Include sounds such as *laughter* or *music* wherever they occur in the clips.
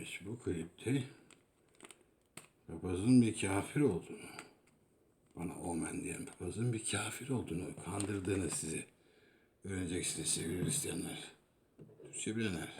demiş bu klipte papazın bir kafir olduğunu, bana omen diyen papazın bir kafir olduğunu, kandırdığını sizi öğreneceksiniz sevgili Hristiyanlar. Türkçe bilenler.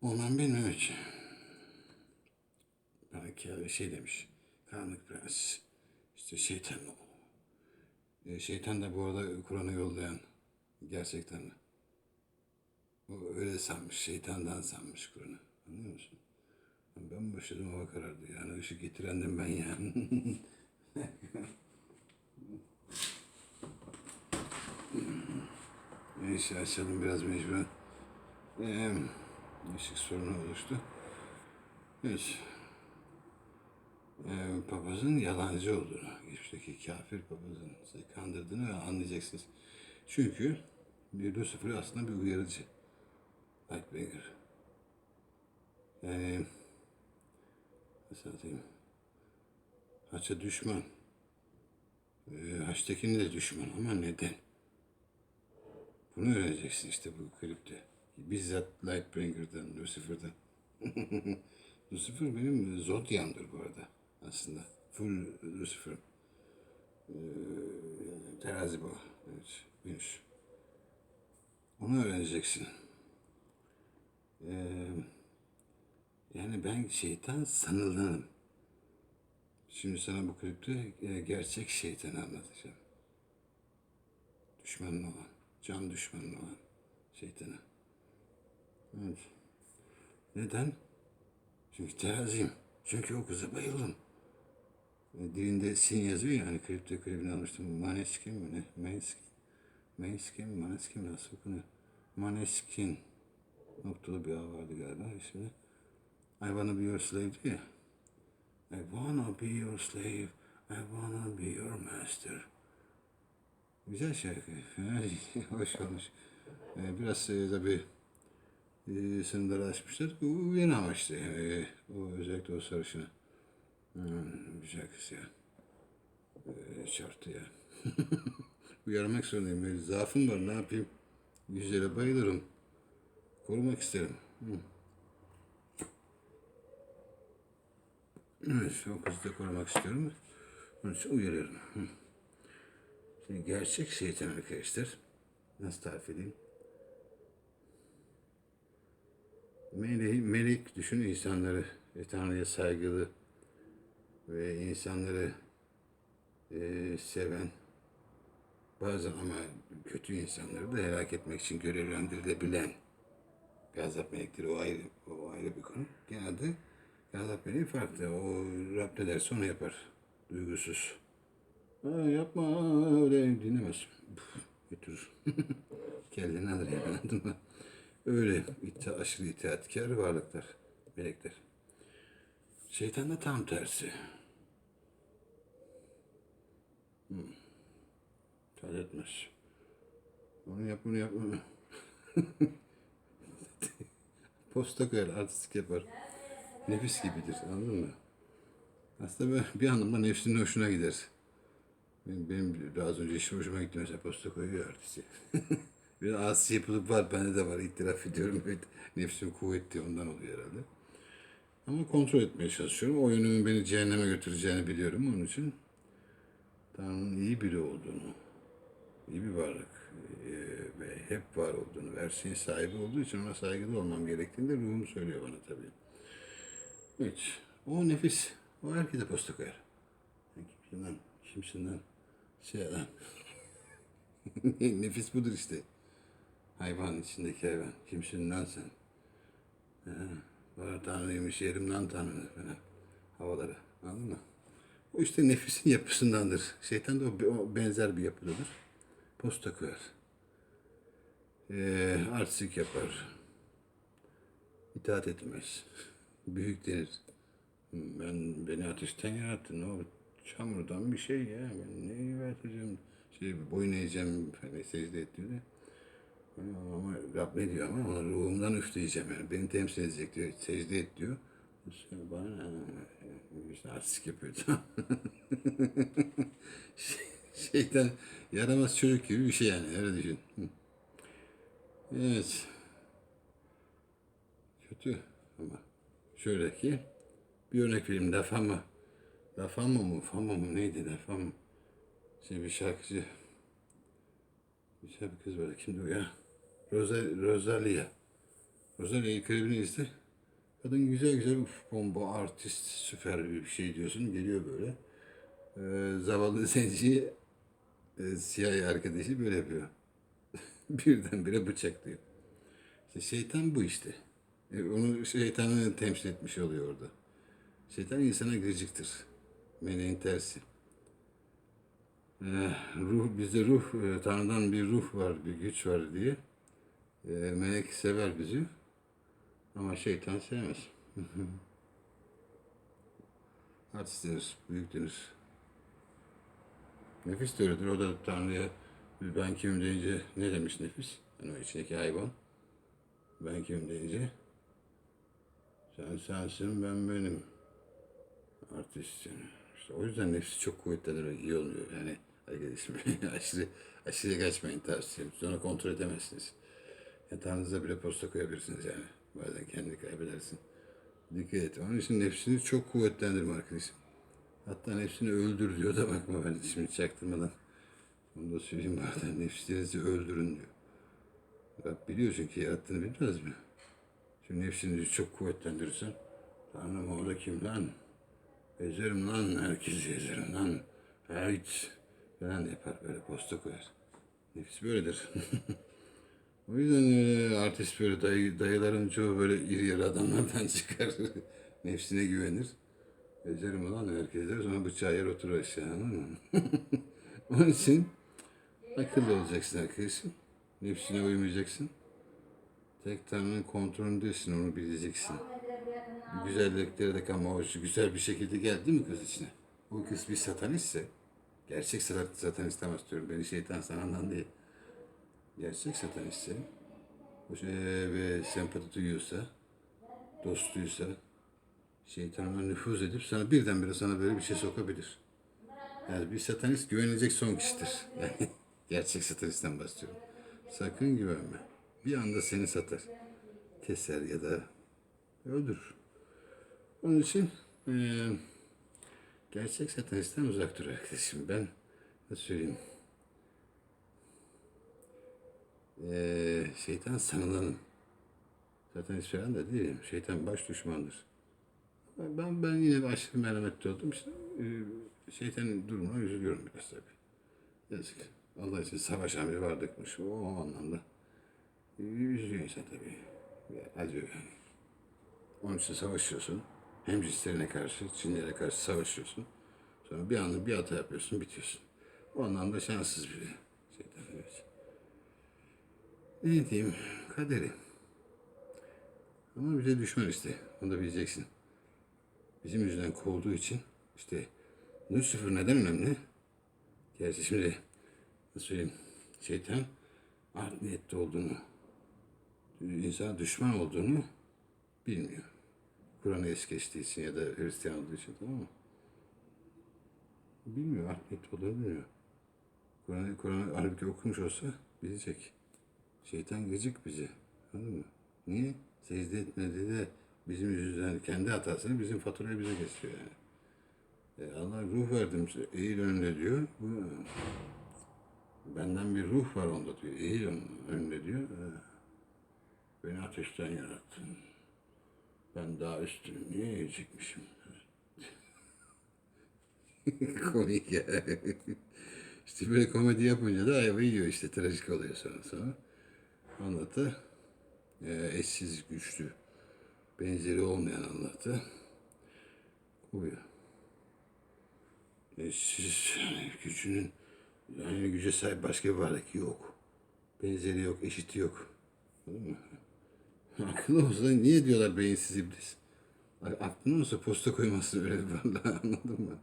Omen bilmemek. Bana ki- şey demiş, karanlık prens, işte şeytan. E, şeytan da bu arada Kur'an'ı yollayan gerçekten o öyle sanmış, şeytandan sanmış Kur'an'ı. Anlıyor musun? Ben başladım hava karardı. Yani ışık getirendim ben yani. *laughs* Neyse açalım biraz mecburen. Ee, ışık sorunu oluştu. Evet. Ee, papazın yalancı olduğunu, geçmişteki kafir papazın sizi kandırdığını anlayacaksınız. Çünkü Lucifer aslında bir uyarıcı. Lightbringer. Yani nasıl atayım? Haça düşman. Ee, Haç'takini de düşman ama neden? Bunu öğreneceksin işte bu klipte. Bizzat Lightbringer'dan, Lucifer'dan. *laughs* Lucifer benim zodyamdır bu arada aslında. Full Lucifer. Ee, terazi bu. Evet, Venüs. Onu öğreneceksin. Ee, yani ben şeytan sanıldığım. Şimdi sana bu klipte gerçek şeytanı anlatacağım. Düşmanın olan, can düşmanın olan şeytanı. Evet. Neden? Çünkü teraziyim. Çünkü o kıza bayıldım. E, Dilinde sin yazıyor ya, hani kripto klibini almıştım. Maneskin mi ne? Maneskin. Maneskin, Maneskin nasıl okunuyor? Maneskin. Noktalı bir A vardı galiba ismi. I wanna be your slave ya. I wanna be your slave. I wanna be your master. Güzel şarkı. *laughs* Hoş olmuş. Ee, biraz e, tabii e, sınırları aşmışlar. Bu yeni amaçlı. E, o özellikle o sarışını. Hmm, güzel kız ya. E, şartı ya. *laughs* Uyarmak zorundayım. Böyle zaafım var. Ne yapayım? Güzele bayılırım. Korumak isterim. Evet, o kızı da korumak istiyorum. Onun için uyarıyorum. Şimdi gerçek şeytan arkadaşlar. Nasıl tarif edeyim? Melek, melek düşün insanları ve Tanrı'ya saygılı ve insanları e, seven bazen ama kötü insanları da helak etmek için görevlendirilebilen gazap melekleri o ayrı, o ayrı bir konu. Genelde gazap meleği farklı. O Rab ne derse onu yapar. Duygusuz. Ha, yapma öyle dinlemez. Puf. *laughs* Kendini alır yani anladın mı? Öyle ita, aşırı itaatkar varlıklar, melekler. Şeytan da tam tersi. Hmm. İtaat etmez. Onu yap, bunu yapma. *laughs* Posta koyar, artistik yapar. Nefis gibidir, anladın mı? Aslında bir anlamda nefsinin hoşuna gider. Benim, benim biraz önce işim hoşuma gitti mesela posta koyuyor artisti. *laughs* bir asi yapılıp var, bende de var, itiraf ediyorum. Evet, nefsim kuvvetli ondan oluyor herhalde. Ama kontrol etmeye çalışıyorum. O yönümün beni cehenneme götüreceğini biliyorum. Onun için Tanrı'nın iyi biri olduğunu, iyi bir varlık hep var olduğunu, her sahibi olduğu için ona saygılı olmam gerektiğini de ruhum söylüyor bana tabii. Evet, o nefis. O herkese posta koyar. Kimsinden, kimsinden şey lan. *laughs* nefis budur işte. Hayvan içindeki hayvan. Kimsin lan sen? Ha, Bana tanrıymış yerimden tanrı falan. Havaları. Anladın mı? O işte nefisin yapısındandır. Şeytan da o benzer bir yapıdadır. Posta koyar. Ee, artistik yapar. İtaat etmez. Büyük denir. Ben beni ateşten yarattın. O çamurdan bir şey ya. Ben ne yaratacağım? Şey, boyun eğeceğim falan secde et diyor da. Ama Rab ne diyor ama ona ruhumdan üfleyeceğim yani. Beni temsil edecek diyor. Secde et diyor. İşte bana işte artistik yapıyor. *laughs* Şey- Şeytan yaramaz çocuk gibi bir şey yani öyle düşün. Evet. kötü ama şöyle ki bir örnek vereyim La Fama. La Fama mı? Fama mı? Neydi La Fama? Şey bir şarkıcı. Bir şey bir kız var. Kimdi o ya? Rosa- Rosalia. Rosalia'yı klibini izle. Kadın güzel güzel uf, bomba artist süper bir şey diyorsun. Geliyor böyle. Ee, zavallı *laughs* zenci e, siyah arkadaşı böyle yapıyor. *laughs* Birdenbire bıçaklıyor. İşte şeytan bu işte. E, onu şeytanı temsil etmiş oluyor orada. Şeytan insana gıcıktır. Meleğin tersi. E, ruh bizde ruh, e, Tanrı'dan bir ruh var, bir güç var diye. E, melek sever bizi. Ama şeytan sevmez. *laughs* Artist denir, büyük. Nefis de öyledir. O da Tanrı'ya ben kimim deyince ne demiş nefis? Yani o içindeki hayvan. Ben kimim deyince sen sensin ben benim. Artist yani. İşte o yüzden nefsi çok kuvvetlidir. iyi olmuyor. Yani arkadaşım *laughs* aşırı, aşırı kaçmayın tavsiyem. Sonra kontrol edemezsiniz. Yatağınıza bile posta koyabilirsiniz yani. Bazen kendini kaybedersin. Dikkat et. Onun için nefsini çok kuvvetlendirme arkadaşım. Hatta nefsini öldür diyor da bakma ben şimdi çaktırmadan. Onu da söyleyeyim bazen nefsinizi öldürün diyor. Rab biliyor çünkü yarattığını bilmez mi? Şimdi nefsini çok kuvvetlendirirsen Tanrım orada kim lan? Ezerim lan herkesi ezerim lan. Evet. Falan yapar böyle posta koyar. Nefis böyledir. *laughs* o yüzden e, artist böyle dayı, dayıların çoğu böyle iri yarı adamlardan *laughs* çıkar. Nefsine güvenir. Ezerim ulan herkes der sonra bıçağı yer oturur aşağı? *laughs* Onun için akıllı olacaksın arkadaşım. Nefsine uymayacaksın. Tek Tanrı'nın kontrolündesin onu bileceksin. Bu güzellikleri de ama o güzel bir şekilde geldi mi kız içine? O kız bir satanistse, gerçek satan, satanist ama istiyorum. Beni şeytan sanandan değil. Gerçek satanistse, o şey, ve sempati duyuyorsa, dostuysa, şeytan ona nüfuz edip sana birdenbire sana böyle bir şey sokabilir. Yani bir satanist güvenilecek son kişidir. Yani *laughs* gerçek satanistten bahsediyorum. Sakın güvenme. Bir anda seni satar. Keser ya da öldürür. Onun için eee, gerçek satanistten uzak dur arkadaşım. Ben nasıl söyleyeyim? Eee, şeytan sanılanım. Satanist falan da değilim. Şeytan baş düşmandır. Ben ben yine de aşırı merhametli oldum. İşte, eee, şeytanın durumuna üzülüyorum biraz tabii. Yazık. Allah için savaşan biri vardыкmış. O, o anlamda. Üzülüyor insan tabii. Acıyor yani. Onun için savaşıyorsun. Hem cinslerine karşı, Çinlere karşı savaşıyorsun. Sonra bir anda bir hata yapıyorsun, bitiyorsun. O anlamda şanssız biri. Şeytan, evet. Ne diyeyim, kaderi. Ama bize düşman işte. Onu da bileceksin. Bizim yüzünden kovduğu için işte Lucifer neden önemli? Gerçi şimdi nasıl söyleyeyim şeytan art niyetli olduğunu insana düşman olduğunu bilmiyor. Kur'an'ı es geçtiği için ya da Hristiyan olduğu için tamam mı? Bilmiyor, art niyetli olduğunu bilmiyor. Kur'an'ı Kur'an'ı halbuki okumuş olsa bilecek. Şeytan gıcık bize. Anladın mı? Niye? Secde etmedi de bizim yüzümüzden kendi hatasını bizim faturayı bize kesiyor yani. E Allah ruh verdim. Eğil önünde diyor. Bu, benden bir ruh var onda diyor. Eğil ön- önünde diyor. E, beni ateşten yarattın. Ben daha üstünü niye yiyecekmişim? *laughs* Komik ya. işte böyle komedi yapınca da ayva yiyor işte. Trajik oluyor sonra sonra. Anlatı. E, eşsiz güçlü. Benzeri olmayan anlatı. Kovuyor eşsiz yani gücünün yani güce sahip başka bir varlık yok. Benzeri yok, eşiti yok. *laughs* Akıllı olsa niye diyorlar beyinsiz iblis? Aklın olsa posta koymazsın öyle bir varlığa *laughs* anladın mı?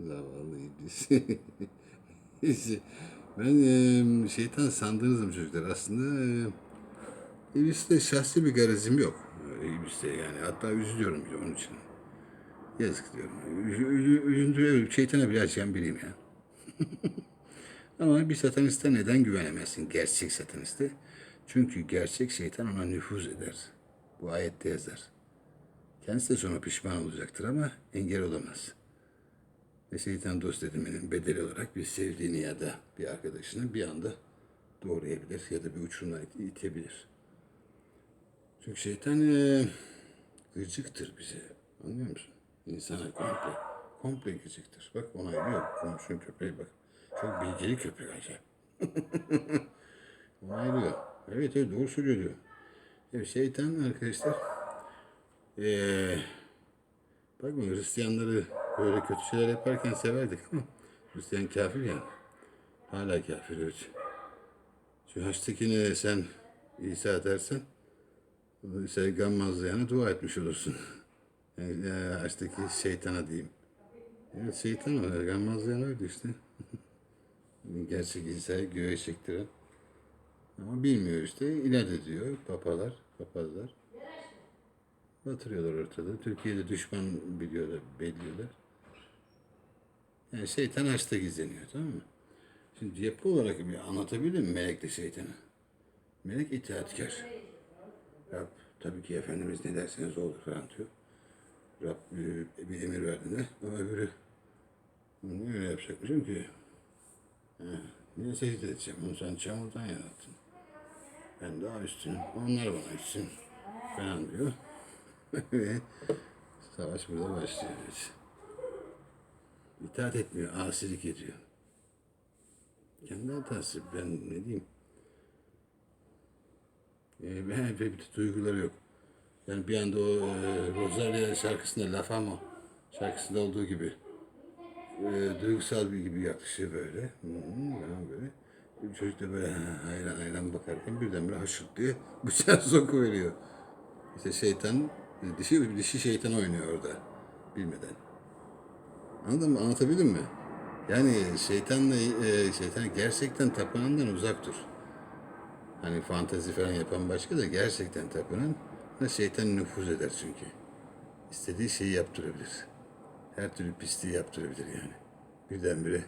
Zavallı iblis. *laughs* Ben e, şeytan sandığınızım çocuklar. Aslında e, iblis'te şahsi bir garezim yok. E, iblis'te yani. Hatta üzülüyorum onun için. Yazık diyorum. Üzüntüye, şeytana bile acıyan biriyim ya. *laughs* Ama bir sataniste neden güvenemezsin? Gerçek sataniste. Çünkü gerçek şeytan ona nüfuz eder. Bu ayette yazar. Kendisi de sonra pişman olacaktır ama engel olamaz. Ve şeytan dost edinmenin bedeli olarak bir sevdiğini ya da bir arkadaşını bir anda doğrayabilir ya da bir uçurumdan it- itebilir. Çünkü şeytan eee, gıcıktır bize. Anlıyor musun? İnsana komple. Komple gıcıktır. Bak onaylıyor. Komşunun köpeği bak. Çok bilgili köpek acayip. *laughs* onaylıyor. Evet evet doğru söylüyor diyor. Evet şeytan arkadaşlar eee bakma Hristiyanları böyle kötü şeyler yaparken severdik ama Hristiyan kafir yani. Hala kafir evet. Şu haçtakine sen İsa dersen İsa'yı gammazlayana dua etmiş olursun. E, haçtaki şeytana diyeyim. Evet şeytan o. Gammazlayan öyle işte. *laughs* Gerçek İsa'yı göğe çektiren. Ama bilmiyor işte. İnat ediyor papalar, papazlar. Batırıyorlar ortada. Türkiye'de düşman biliyorlar, belliyorlar. Yani şeytan haçta gizleniyor tamam mı? Şimdi yapı olarak bir anlatabilir mi melekle şeytanı? Melek itaatkar. Rab tabii ki Efendimiz ne derseniz olur falan diyor. E, bir emir verdiğinde ama öbürü "Bunu öyle yapacakmışım ki. Niye secde edeceğim? Onu sen çamurdan yarattın. Ben daha üstünüm. Onlar bana üstün. Falan diyor. *laughs* Ve savaş burada başlıyor. İtaat etmiyor, asilik ediyor. Kendi hatası. Ben ne diyeyim? E, ben hep bir duyguları yok. Yani bir anda o e, Rosalia şarkısında La Fama şarkısında olduğu gibi e, duygusal bir gibi yaklaşıyor böyle. Falan böyle. Çocuk da böyle hayran hayran bakarken birdenbire haşırt diye *laughs* bıçağı sokuveriyor. İşte şeytan, dişi, dişi şeytan oynuyor orada bilmeden. Anladın mı? Anlatabildim mi? Yani şeytanla, e, şeytan gerçekten tapınandan uzak dur. Hani fantezi falan yapan başka da gerçekten tapınan da şeytan nüfuz eder çünkü. İstediği şeyi yaptırabilir. Her türlü pisliği yaptırabilir yani. Birdenbire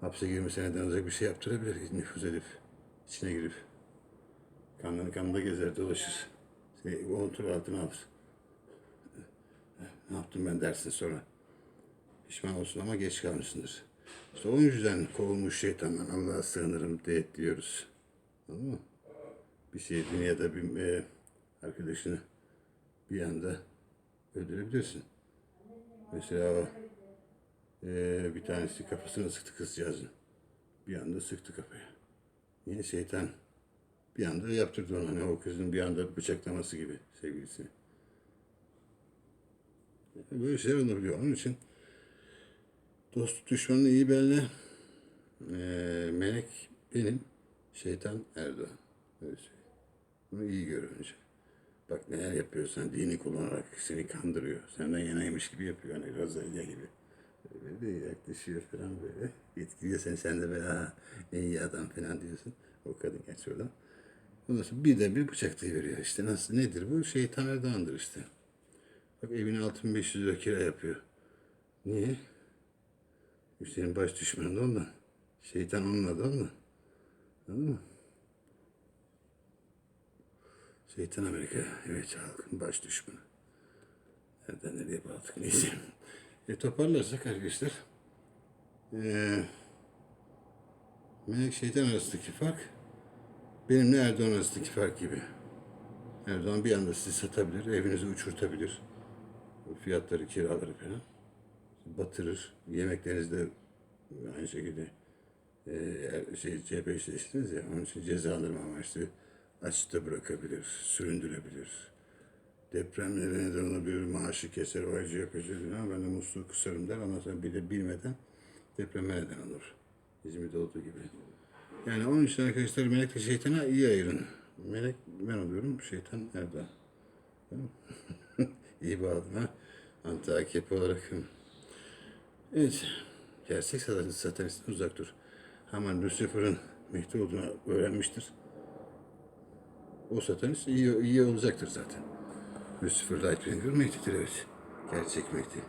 hapse girmesine neden olacak bir şey yaptırabilir. Nüfuz edip, içine girip. Kanını kanında gezer dolaşır. Şey, o kontrol altına alır. Ne yaptım ben dersin sonra. Pişman olsun ama geç kalmışsındır. İşte o yüzden kovulmuş şeytandan Allah'a sığınırım de diyoruz. Anladın mı? Bir şey dünyada bir e, arkadaşını bir anda öldürebilirsin. Mesela o e, bir tanesi kafasına sıktı kızcağızın. Bir anda sıktı kafaya. Niye şeytan bir anda yaptırdı onu. Hani o kızın bir anda bıçaklaması gibi sevgilisini. Böyle şeyler olabiliyor. Onun için dost düşmanını iyi belli. Ee, melek benim, şeytan Erdoğan. Öyle söyleyeyim. Bunu iyi gör önce. Bak neler yapıyorsan dini kullanarak seni kandırıyor. Senden yanaymış gibi yapıyor. Hani Rosalia gibi. Böyle bir yaklaşıyor falan böyle. Etkiliyor seni. Sen de böyle ha, ne iyi adam falan diyorsun. O kadın geç oradan. Ondan sonra bir de bir bıçaklayıveriyor. İşte nasıl nedir bu? Şeytan Erdoğan'dır işte. Bak evine 6500 lira kira yapıyor. Niye? Senin baş düşmanı da ondan. Şeytan onun adı ondan. Anladın mı? Şeytan Amerika. Evet halkın baş düşmanı. Nereden nereye bağladık neyse. E toparlarsak arkadaşlar. Ee, melek şeytan arasındaki fark benimle Erdoğan arasındaki fark gibi. Erdoğan bir anda sizi satabilir, evinizi uçurtabilir. Fiyatları, kiraları falan. Batırır. Yemeklerinizde aynı şekilde e, şey, cephe işleştiniz ya, onun için cezalandırma amaçlı açta bırakabilir, süründürebilir. Depremlere neden olabilir, maaşı keser, o acı yapacak ben de musluğu kısarım der. Ondan sonra bir de bilmeden depreme neden olur. İzmir'de olduğu gibi. Yani onun için arkadaşlar melekle şeytana iyi ayırın. Melek ben oluyorum, şeytan mı? *laughs* iyi bağladım ha. Antakya olarak. Evet. Gerçek satanist, satanistten uzak dur. Hemen Lucifer'ın Mehdi olduğunu öğrenmiştir. O satanist iyi, iyi olacaktır zaten. Lucifer Lightbringer Mehdi'dir evet. Gerçek Mehdi.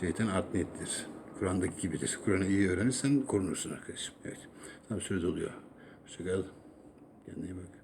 Şeytan art niyetlidir. Kur'an'daki gibidir. Kur'an'ı iyi öğrenirsen korunursun arkadaşım. Evet. Tam söz oluyor. Hoşçakal. Kendine iyi bak.